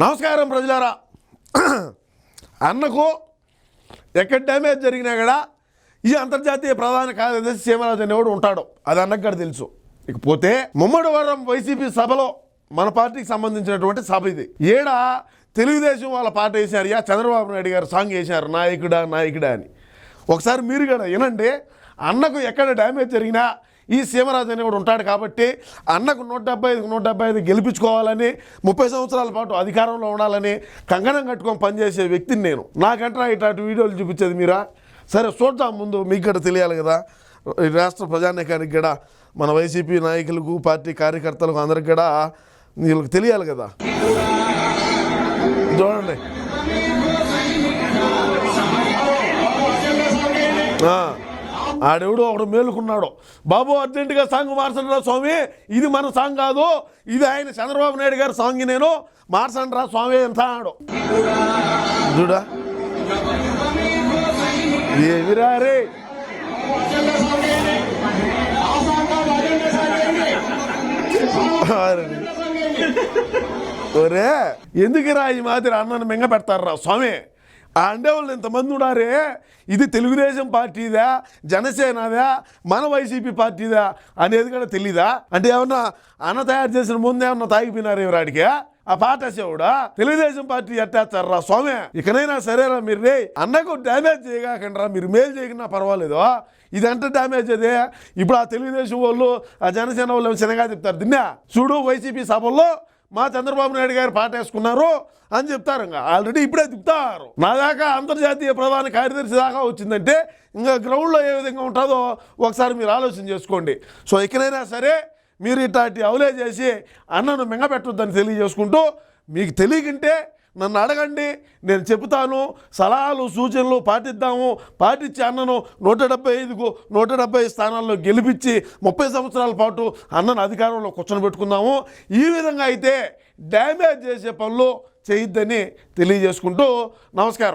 నమస్కారం ప్రజలారా. అన్నకు ఎక్కడ డ్యామేజ్ జరిగినా కూడా ఈ అంతర్జాతీయ ప్రధాన కార్యదర్శి సీమరాజు అనేవాడు ఉంటాడు. అది అన్నక్కడ తెలుసు. ఇకపోతే ముమ్మడివరం వైసీపీ సభలో మన పార్టీకి సంబంధించినటువంటి సభ ఇది. ఏడ తెలుగుదేశం వాళ్ళ పాట వేశారు యా చంద్రబాబు నాయుడు గారు సాంగ్ వేశారు నాయకుడా నాయకుడా అని. ఒకసారి మీరు కూడా వినండి. అన్నకు ఎక్కడ డ్యామేజ్ జరిగినా ఈ సీమరాజు అనేవాడు ఉంటాడు కాబట్టి అన్నకు నూట డెబ్బై ఐదు నూట డెబ్బై ఐదు గెలిపించుకోవాలని ముప్పై సంవత్సరాల పాటు అధికారంలో ఉండాలని కంగణం కట్టుకొని పనిచేసే వ్యక్తిని నేను. నాకంటే ఇట్లాంటి వీడియోలు చూపించేది మీరా? సరే చూద్దాం ముందు మీకు కూడా తెలియాలి కదా. ఈ రాష్ట్ర ప్రజానీకానికి కూడా మన వైసీపీ నాయకులకు పార్టీ కార్యకర్తలకు అందరికి కూడా వీళ్ళకి తెలియాలి కదా. చూడండి. ఆడెవడో ఒకడు మేలుకున్నాడు. బాబు అర్జెంటుగా సాంగ్ మార్చండిరా స్వామి. ఇది మన సాంగ్ కాదు. ఇది ఆయన చంద్రబాబు నాయుడు గారి సాంగ్ నేను. మార్చండిరా స్వామి ఎంత అన్నాడు చూడా? ఏమిరా రే? ఒరే ఎందుకురా ఈ మాదిరి అన్నను మింగ పెడతారా స్వామి? ఆ అండేవాళ్ళు ఇంతమంది ఉన్నారే? ఇది తెలుగుదేశం పార్టీదా? జనసేనదా? మన వైసీపీ పార్టీదా? అనేది కూడా తెలీదా? అంటే ఏమన్నా అన్న తయారు చేసిన ముందే ఏమన్నా తాగిపోయినారు ఎవరాడికి ఆ పాట తెలుగుదేశం పార్టీ ఎట్టేస్తారా స్వామి? ఇకనైనా సరేరా మీరు రే అన్నకు డ్యామేజ్ చేయకండిరా మీరు మేలు చేయకుండా పర్వాలేదు. ఇదంటే డ్యామేజ్ అదే? ఇప్పుడు ఆ తెలుగుదేశం వాళ్ళు ఆ జనసేన వాళ్ళు చిన్నగా చెప్తారు దిన్నా చూడు వైసీపీ సభల్లో మా చంద్రబాబు నాయుడు గారు పాట వేసుకున్నారు అని చెప్తారు ఇంకా. ఆల్రెడీ ఇప్పుడే చెప్తారు నా దాకా అంతర్జాతీయ ప్రధాన కార్యదర్శి దాకా వచ్చిందంటే ఇంకా గ్రౌండ్లో ఏ విధంగా ఉంటుందో ఒకసారి మీరు ఆలోచన చేసుకోండి. సో ఇకనైనా సరే మీరు ఇట్లాంటి అవలే చేసి అన్నను మింగపెట్టొద్దని తెలియజేసుకుంటూ మీకు తెలియకుంటే నన్ను అడగండి నేను చెబుతాను సలహాలు సూచనలు పాటిద్దాము పాటించి అన్నను నూట డెబ్బై ఐదుకు నూట డెబ్బై స్థానాల్లో గెలిపించి ముప్పై సంవత్సరాల పాటు అన్నను అధికారంలో కూర్చొని పెట్టుకుందాము. ఈ విధంగా అయితే డ్యామేజ్ చేసే పనులు చేయొద్దని తెలియజేసుకుంటూ నమస్కారం.